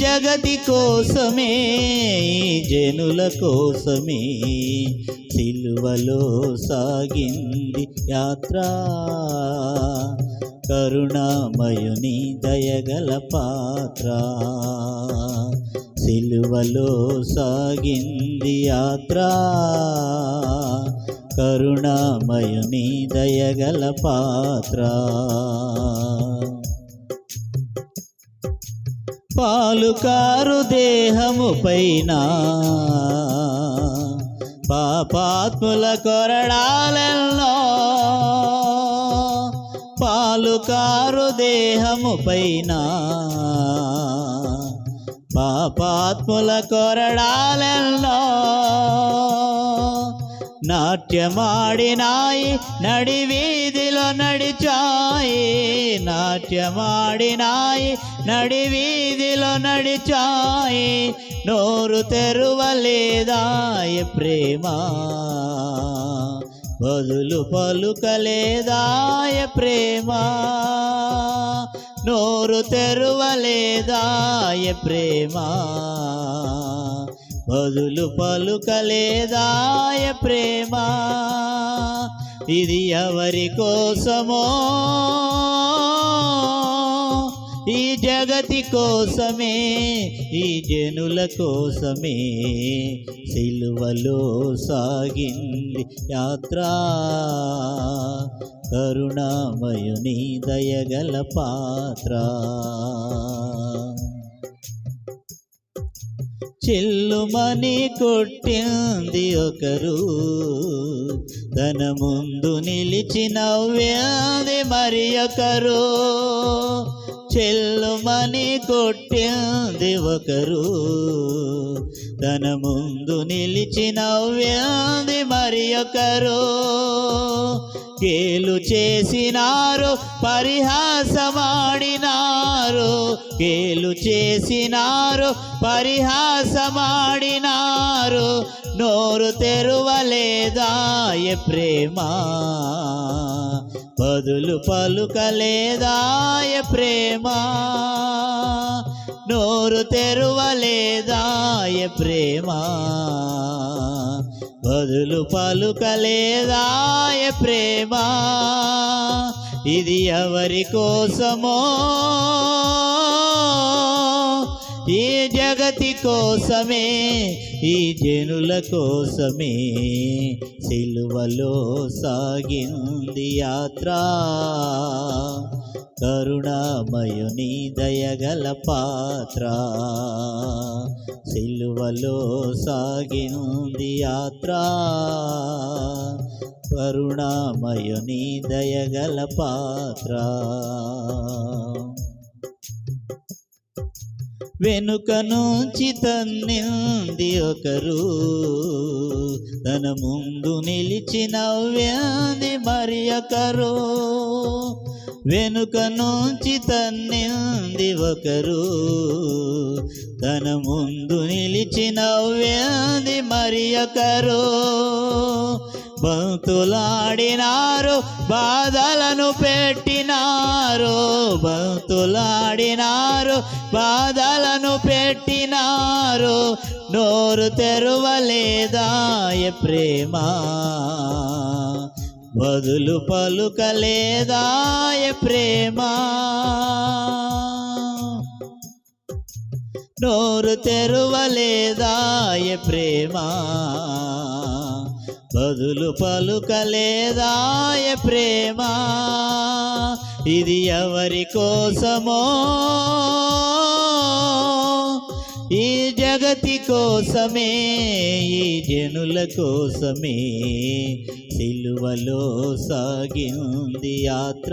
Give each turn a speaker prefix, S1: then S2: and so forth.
S1: జగతి కోసమే జనుల కోసమే సిలువలో సాగింది యాత్ర. కరుణామయుని దయగల పాత్ర సిలువలో సాగింది యాత్ర. కరుణామయుని దయగల పాత్ర పాలుకారు దేహము పైన. పాపాత్ముల కొరడాలెల్లో పాలుకారు దేహము పైన. పాపాత్ముల కొరడాలెల్లో నాట్యమాడినాయి నడి వీధిలో నడిచాయి. నాట్యమాడినాయి నడి వీధిలో నడిచాయి. నోరు తెరువలేదాయ ప్రేమ. బదులు పలుకలేదాయ ప్రేమ. నోరు తెరువలేదాయ ప్రేమ. బదులు పలుకలేదాయ ప్రేమ. ఇది ఎవరి కోసమో? ఈ జగతి కోసమే ఈ జనుల కోసమే. సిలువలో సాగింది యాత్ర. కరుణామయుని దయగల పాత్ర. చెల్లుమని కొట్టింది ఒకరు. తన ముందు నిలిచి నవ్వ్యాది మరి ఒకరు. చెల్లుమని కొట్టింది ఒకరు. తన ముందు నిలిచి నవ్వ్యాది మరి ఒకరు. కేలు చేసినారు పరిహాసమాడినారు. కేలు చేసినారు పరిహాసమాడినారు. నోరు తెరువలేదాయ ప్రేమ? బదులు పలుకలేదాయ ప్రేమ? నోరు తెరువలేదాయ ప్రేమ? బదులు పలుకలేదాయ ప్రేమ? ఇది ఎవరి కోసమో? ఈ జగతి కోసమే ఈ జనుల కోసమే సిలువలో సాగింది యాత్ర. కరుణామయుని దయగల పాత్ర సిలువలో సాగింది యాత్ర. కరుణామయుని దయగల పాత్ర. వెనుక నుంచి తన్నింది ఒకరు. తన ముందు నిలిచిన నవ్వ్యాది మరి ఒకరు. వెనుక నుంచి తన్నింది ఒకరు. తన ముందు నిలిచిన నవ్వ్యాది మరి ఒకరు. బంతులాడినారు బాధలను పెట్టినారు బంతులాడినారు బాధలను పెట్టినారు. నోరు తెరవలేదాయ ప్రేమ? బదులు పలుకలేదాయ ప్రేమ? నోరు తెరువలేదాయ ప్రేమ? బదులు పలుకలేదాయ ప్రేమ. ఇది ఎవరి కోసమో? ఈ జగతి కోసమే ఈ జనుల కోసమే. సిలువలో సాగింది యాత్ర.